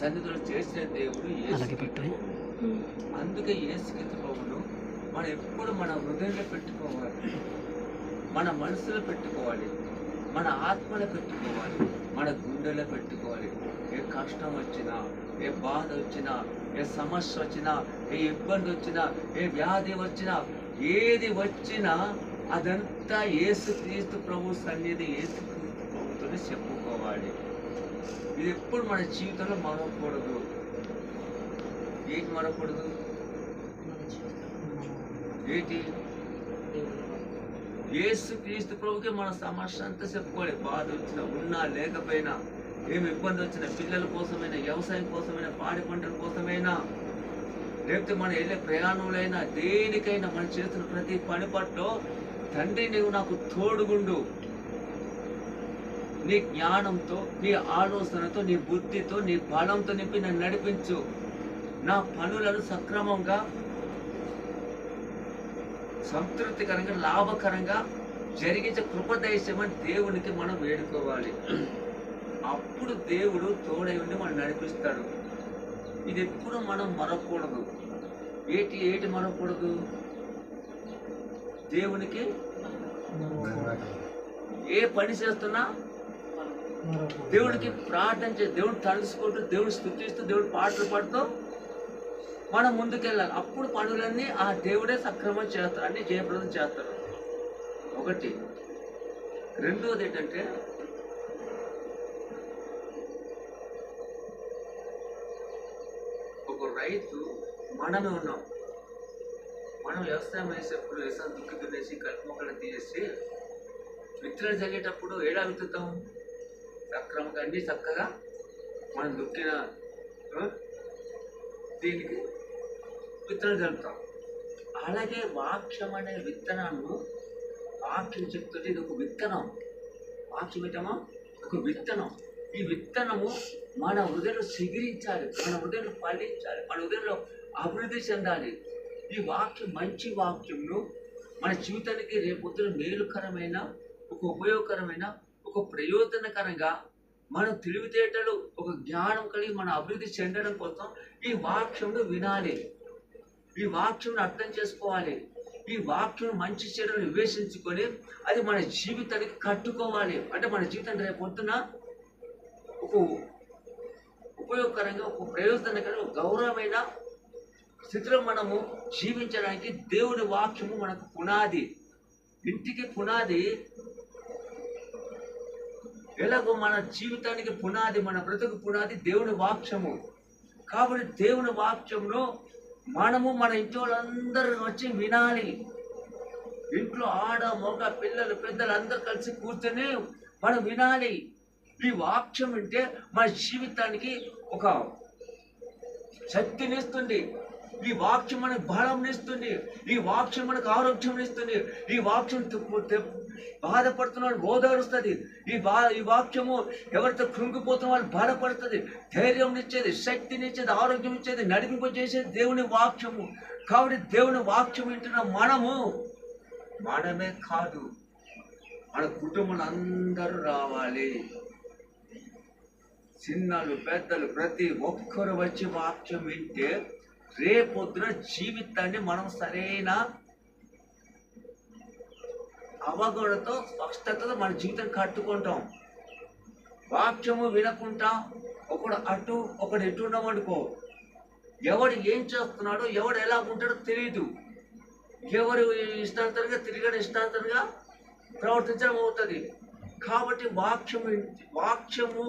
సన్నిధిలో చేసిన దేవుడు. అందుకే ప్రభువును మనం ఎప్పుడు మన హృదయంలో పెట్టుకోవాలి. మన మనసులో పెట్టుకోవాలి. మన ఆత్మలో పెట్టుకోవాలి. మన గుండెలో పెట్టుకోవాలి. ఏ కష్టం వచ్చినా ఏ బాధ వచ్చినా ఏ సమస్య వచ్చినా ఏ ఇబ్బంది వచ్చినా ఏ వ్యాధి వచ్చినా ఏది వచ్చినా అదంతా యేసుక్రీస్తు ప్రభు సన్నిధి యేసుక్రీస్తు ప్రభుతోనే చెప్పుకోవాలి. ఇది ఎప్పుడు మన జీవితంలో మరవకూడదు. ఏంటి మరవకూడదు? ఏంటి ఏసు క్రీస్తు ప్రభుకి మన సమస్య అంతా చెప్పుకోవాలి. బాధ వచ్చినా ఉన్నా లేకపోయినా ఏమి ఇబ్బంది వచ్చినా పిల్లల కోసమైనా వ్యవసాయం కోసమైనా పాడి పంటల కోసమైనా లేకపోతే మనం వెళ్ళే ప్రయాణంలైనా దేనికైనా మనం చేస్తున్న ప్రతి పని పట్ల తండ్రి నీవు నాకు తోడుగుండు. నీ జ్ఞానంతో నీ ఆలోచనతో నీ బుద్ధితో నీ బలంతో నింపి నన్ను నడిపించు. నా పనులను సక్రమంగా సంతృప్తికరంగా లాభకరంగా జరిగించే కృపదయమని దేవునికి మనం వేడుకోవాలి. అప్పుడు దేవుడు తోడై ఉండి మనం నడిపిస్తాడు. ఇది ఎప్పుడు మనం మరవకూడదు ఏటి ఏటి మరవకూడదు దేవునికి ఏ పని చేస్తున్నా దేవుడికి ప్రార్థన చే దేవుడు తలుసుకుంటూ దేవుడు స్థుతిస్తూ దేవుడు పాటలు పాడుతూ మనం ముందుకెళ్ళాలి. అప్పుడు పనులన్నీ ఆ దేవుడే సక్రమం చేస్తారు. అన్ని జయప్రదం చేస్తారు. ఒకటి. రెండవది ఏంటంటే ఒక రైతు మనమే ఉన్నాం. మనం వ్యవసాయం వేసేప్పుడు వ్యవసాయం దుక్కి దున్నేసి కలుపు మొక్కలు తీసేసి విత్తనాలు చల్లేటప్పుడు ఏడా విత్తుతాం సక్రమంగా అన్నీ చక్కగా మనం దుక్కిన దీనికి విత్తనం జరుపుతాం. అలాగే వాక్యం అనే విత్తనాన్ని వాక్యం చెప్తుంటే ఇది ఒక విత్తనం. వాక్యం ఏంటమా ఒక విత్తనం. ఈ విత్తనము మన హృదయంలో సిగిరించాలి మన హృదయంలో ఫలించాలి మన హృదయంలో అభివృద్ధి చెందాలి. ఈ వాక్యం మంచి వాక్యంను మన జీవితానికి రేపొద్దున మేలుకరమైన ఒక ఉపయోగకరమైన ఒక ప్రయోజనకరంగా మనం తెలివితేటలు ఒక జ్ఞానం కలిగి మన అభివృద్ధి చెందడం కోసం ఈ వాక్యంను వినాలి. ఈ వాక్యం అర్థం చేసుకోవాలి. ఈ వాక్యం మంచి చెడును వివేచించుకొని అది మన జీవితానికి కట్టుకోవాలి. అంటే మన జీవితం రేపు పొద్దున ఒక ఉపయోగకరంగా ఒక ప్రయోజనకరంగా గౌరవమైన స్థితిలో మనము జీవించడానికి దేవుని వాక్యము మనకు పునాది. ఇంటికి పునాది ఎలాగో మన జీవితానికి పునాది మన బ్రతుకు పునాది దేవుని వాక్యము. కాబట్టి దేవుని వాక్యంలో మనము మన ఇంటి వాళ్ళందరూ వచ్చి వినాలి. ఇంట్లో ఆడ మగ పిల్లలు పెద్దలు అందరూ కలిసి కూర్చొని మనం వినాలి. ఈ వాక్యం వింటే మన జీవితానికి ఒక శక్తినిస్తుంది ఈ వాక్యం మనకు బలంనిస్తుంది ఈ వాక్యం మనకు ఆరోగ్యం ఇస్తుంది. ఈ వాక్యం తెప్పు- బాధపడుతున్న వాళ్ళు ఓదారుస్తుంది ఈ బా ఈ వాక్యము ఎవరితో కృంగిపోతున్న వాళ్ళు బాధపడుతుంది. ధైర్యం ఇచ్చేది శక్తిని ఇచ్చేది ఆరోగ్యం ఇచ్చేది నడిపింపు చేసేది దేవుని వాక్యము. కాబట్టి దేవుని వాక్యం వింటున్న మనము మనమే కాదు మన కుటుంబం అందరూ రావాలి. చిన్నలు పెద్దలు ప్రతి ఒక్కరు వచ్చి వాక్యం వింటే రేపొద్దున జీవితాన్ని మనం సరైన అవగాహనతో స్పష్టతతో మన జీవితం కట్టుకుంటాం. వాక్యము వినకుండా ఒకడు అటు ఒకడు ఎటు ఉండమనుకో ఎవడు ఏం చేస్తున్నాడో ఎవడు ఎలా ఉంటాడో తెలియదు ఎవరు ఇష్టాంతరంగా తిరిగాడు ఇష్టాంతరంగా ప్రవర్తించడం అవుతుంది. కాబట్టి వాక్యము వాక్యము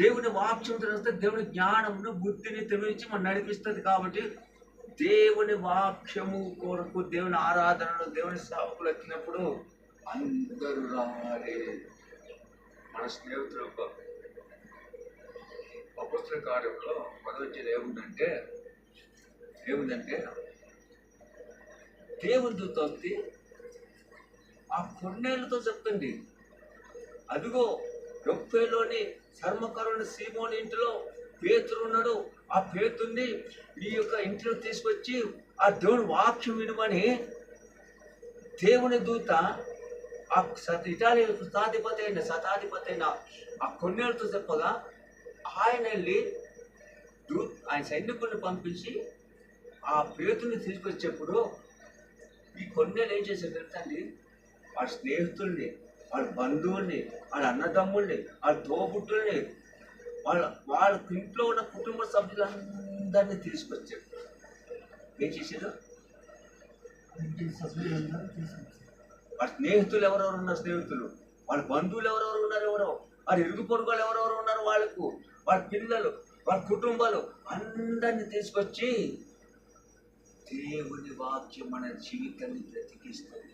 దేవుని వాక్యం తెలిస్తే దేవుని జ్ఞానమును బుద్ధిని తెలిసి మనం నడిపిస్తుంది కాబట్టి దేవుని వాక్యము కొరకు దేవుని ఆరాధనలు దేవుని సేవకులు వచ్చినప్పుడు అందరూ రావాలి. మన స్నేహితులు అపుస్తల కార్యంలో మొదటి ఏముందంటే ఏముందంటే దేవుని దూత ఆ కొన్నేళ్ళతో చెప్తుంది. అదిగో రొప్పేలోని చర్మకరుని సీమోని ఇంటిలో పేతురు ఉన్నాడు ఆ పేతుర్ని ఈ యొక్క ఇంట్లో తీసుకొచ్చి ఆ దేవుని వాక్యం వినమని దేవుని దూత ఆ సత ఇటాలియన్ శతాధిపతి అయిన శతాధిపతి అయిన ఆ కొన్నేళ్ళతో చెప్పగా ఆయన వెళ్ళి దూ ఆయన సైనికుల్ని పంపించి ఆ పేతుని తీసుకొచ్చేప్పుడు ఈ కొన్నేళ్ళు ఏం చేశారు తెలుసండి వాడి వాళ్ళ స్నేహితుల్ని వాళ్ళ బంధువుల్ని వాళ్ళ అన్నదమ్ముల్ని వాళ్ళ తోబుట్టుల్ని వాళ్ళ వాళ్ళ ఇంట్లో ఉన్న కుటుంబ సభ్యులందరినీ తీసుకొచ్చారు. ఏం చేశాడు వాళ్ళ స్నేహితులు ఎవరెవరు ఉన్నారు? స్నేహితులు. వాళ్ళ బంధువులు ఎవరెవరు ఉన్నారు? ఎవరో? వాళ్ళ ఇరుగు పొరుగు ఎవరెవరు ఉన్నారు? వాళ్ళకు వాళ్ళ పిల్లలు వాళ్ళ కుటుంబాలు అందరినీ తీసుకొచ్చి దేవుని వాక్యం మన జీవితాన్ని బ్రతికిస్తుంది.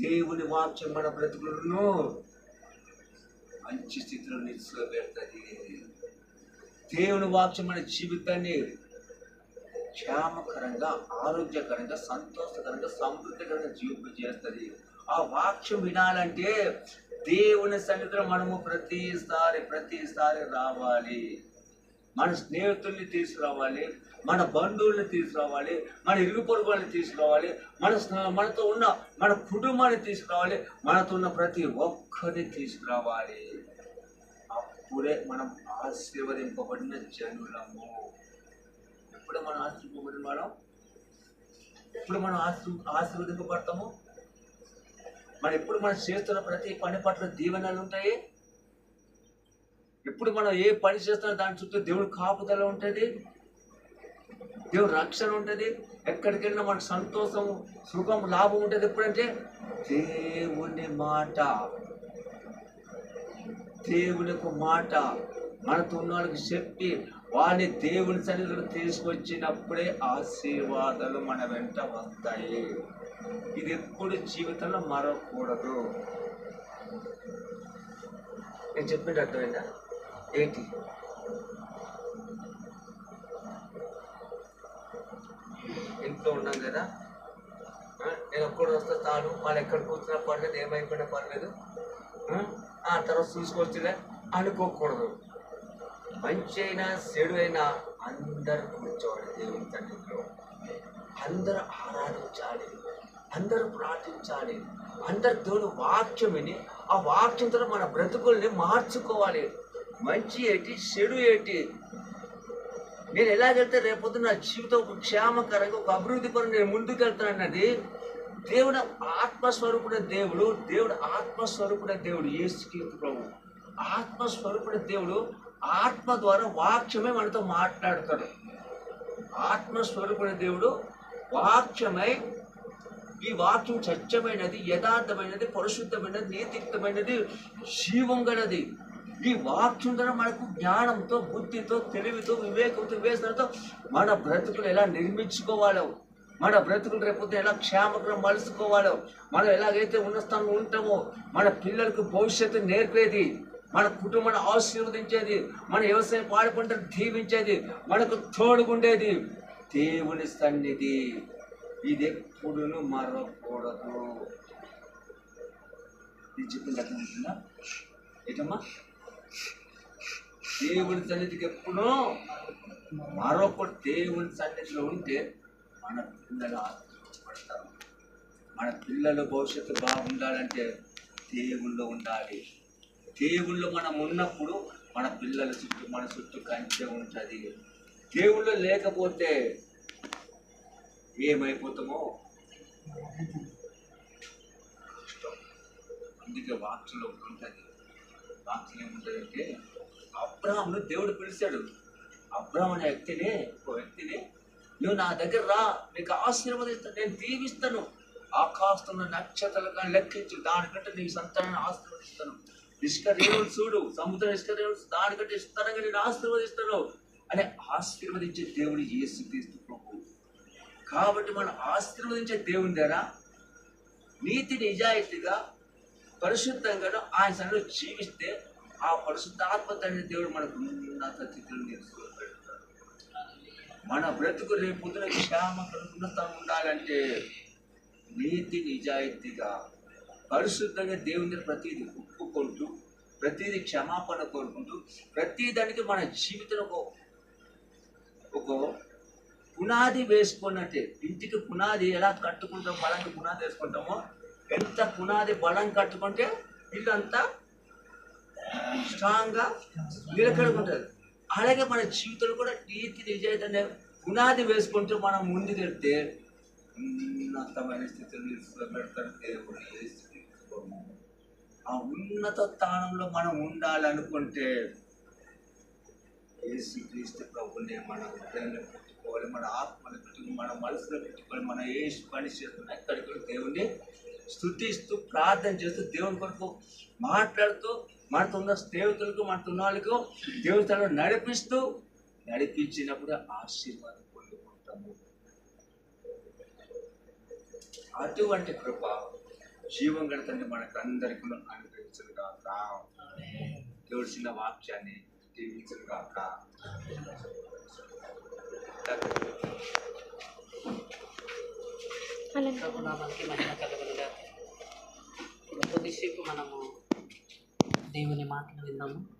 దేవుని వాక్యం మన బ్రతుకులను మంచి స్థితిలో నిలిచిపెడుతుంది దేవుని వాక్యం మన జీవితాన్ని క్షేమకరంగా ఆరోగ్యకరంగా సంతోషకరంగా సమృద్ధికరంగా జీవింప చేస్తుంది ఆ వాక్యం వినాలంటే దేవుని సన్నిధిలో మనము ప్రతిసారి ప్రతిసారి రావాలి. మన స్నేహితుల్ని తీసుకురావాలి మన బంధువుల్ని తీసుకురావాలి మన ఇరుగు పొరుగు వాళ్ళని తీసుకురావాలి మన మనతో ఉన్న మన కుటుంబాన్ని తీసుకురావాలి మనతో ఉన్న ప్రతి ఒక్కరిని తీసుకురావాలి. అప్పుడే మనం ఆశీర్వదింపబడిన జనులము. ఎప్పుడు మనం ఆశీర్వదింపబడిన మనం ఎప్పుడు మనం ఆశీ ఆశీర్వదింపబడతాము? మన ఎప్పుడు మనం చేస్తున్న ప్రతి పని పట్ల దీవెనలు ఉంటాయి? ఎప్పుడు మనం ఏ పని చేస్తున్నా దాని చుట్టూ దేవుడు కాపుదల ఉంటుంది. దేవుడు రక్షణ ఉంటుంది. ఎక్కడికి వెళ్ళినా మనకు సంతోషం సుఖం లాభం ఉంటుంది ఎప్పుడంటే దేవుని మాట. దేవుని యొక్క మాట. మనతో ఉన్న వాళ్ళకి చెప్పి వాళ్ళని దేవుని సన్నిధిలో తీసుకొచ్చినప్పుడే ఆశీర్వాదాలు మన వెంట వస్తాయి. ఇది ఎప్పుడు జీవితంలో మరవకూడదు. నేను చెప్పినట్టు అర్థమైందా? ఏంటి ఇంట్లో ఉన్నాం కదా. నేను ఒక్కడు వస్తే తాను వాళ్ళు ఎక్కడ కూర్చున్నా పర్లేదు ఏమైపోయినా పర్లేదు. ఆ, తర్వాత చూసుకొచ్చిలే. అనుకోకూడదు. మంచి అయినా చెడు అయినా అందరు కూర్చోవాలి దేవుని తండ్రిలో అందరూ ఆరాధించాలి. అందరూ ప్రార్థించాలి. అందరు దేవుని వాక్యం విని ఆ వాక్యం ద్వారా మన బ్రతుకుల్ని మార్చుకోవాలి. మంచి ఏంటి? చెడు ఏంటి? నేను ఎలాగెళ్తే రేపొద్దు నా జీవితం ఒక క్షేమకరంగా ఒక అభివృద్ధి పరం నేను ముందుకెళ్తానన్నది దేవుడు ఆత్మస్వరూపుడే దేవుడు దేవుడు ఆత్మస్వరూపుడే దేవుడు ఏసుకీర్తి ప్రభు. ఆత్మస్వరూపుడే దేవుడు ఆత్మ ద్వారా వాక్యమే మనతో మాట్లాడతాడు. ఆత్మస్వరూపుడే దేవుడు వాక్యమై ఈ వాక్యం సత్యమైనది యథార్థమైనది పరిశుద్ధమైనది నీతియుక్తమైనది జీవం గలది. ఈ వాక్యం ద్వారా మనకు జ్ఞానంతో బుద్ధితో తెలివితో వివేకంతో వివేచనతో మన బ్రతుకులు ఎలా నిర్మించుకోవాలో మన బ్రతుకులు రేపొద్దు ఎలా క్షేమకరం మలుసుకోవాలో మనం ఎలాగైతే ఉన్న స్థానంలో ఉంటామో మన పిల్లలకు భవిష్యత్తు నేర్పేది మన కుటుంబాన్ని ఆశీర్వదించేది మన వ్యవసాయం పాడి పంటను దీవించేది మనకు తోడుగుండేది దేవుని సన్నిధి. ఇది ఎప్పుడును మరవకూడదు. నేను చెప్పింది అర్థమవుతుందా ఏటమ్మా? దేవుని సన్నిధికి ఎప్పుడూ మరొక దేవుని సన్నిధిలో ఉంటే మన పిల్లలు ఆశపడతారు. మన పిల్లల భవిష్యత్తు బాగుండాలంటే దేవుళ్ళు ఉండాలి. దేవుళ్ళు మనం ఉన్నప్పుడు మన పిల్లల చుట్టూ మన చుట్టూ కంచె ఉంటుంది. దేవుళ్ళు లేకపోతే ఏమైపోతామో? కష్టం అందుకే వాక్యంలో ఉంటుంది. వాక్యం ఏముంటుందంటే అబ్రాహ్మను దేవుడు పిలిచాడు. అబ్రాహ్మ అనే వ్యక్తిని ఒక వ్యక్తిని నువ్వు నా దగ్గర రా నీకు ఆశీర్వదిస్తాను నేను దీవిస్తాను. ఆకాశంలో నక్షత్రాలు కానీ లెక్కించు దానికంటే నీ సంతానాన్ని ఆశీర్వదిస్తాను. ఇసుక చూడు సముద్రం ఇసుక దానికంటే ఇస్తానంగా నేను ఆశీర్వదిస్తాను అని ఆశీర్వదించే దేవుడు యేసుక్రీస్తు ప్రభు. కాబట్టి మనం ఆశీర్వదించే దేవుని ద్వారా నీతి నిజాయితీగా పరిశుద్ధంగా ఆయన సన్నిలో జీవిస్తే ఆ పరిశుద్ధాత్మ తండ్రి దేవుడు మనకు ఉన్నత స్థితిలో నిలుచుకోబెడతాడు మన బ్రతుకు రేపు పొద్దున క్షేమకరంగా ఉండాలంటే నీతి నిజాయితీగా పరిశుద్ధంగా దేవుని ప్రతిదీ ఒప్పుకుంటూ ప్రతిదీ క్షమాపణ కోరుకుంటూ ప్రతి దానికి మన జీవితంలో ఒక ఒక పునాది వేసుకున్నట్టే. ఇంటికి పునాది ఎలా కట్టుకుంటాం బలంగా పునాది వేసుకుంటామో ఎంత పునాది బలం కట్టుకుంటే ఇల్లు అంతా స్ట్రాంగ్గా నిలకడుకుంటుంది. అలాగే మన జీవితంలో కూడా నీతి నిజాయితీ అనే పునాది వేసుకుంటూ మనం ముందు వెళ్తే ఉన్నతమైన స్థితిలో నిలుచుకోబెడతాడు దేవుడు ఆ ఉన్నత స్థానంలో మనం ఉండాలనుకుంటే యేసుక్రీస్తు ప్రభుని మన హృదయంలో పెట్టుకోవాలి మన ఆత్మలో పెట్టుకుని మన మనసులో పెట్టుకోవాలి మన ఏ పని చేస్తున్నా ఎక్కడికి దేవుణ్ణి స్థుతిస్తూ ప్రార్థన చేస్తూ దేవుని కొరకు మాట్లాడుతూ మనతో ఉన్న స్నేహితులకు మనతో ఉన్న వాళ్ళకు దేవుని నడిపిస్తూ నడిపించినప్పుడు ఆశీర్వాదం పొందుకుంటాము. అటువంటి కృప జీవం గడతండి మనకు అందరికీ అనుగ్రహించను కాక దేవుడు చిన్న వాక్యాన్ని దీవించను కాక ప్రభు మహిమ కలుగునుగా. కొద్దిసేపు మనము దేవుని మాటలు విందాము.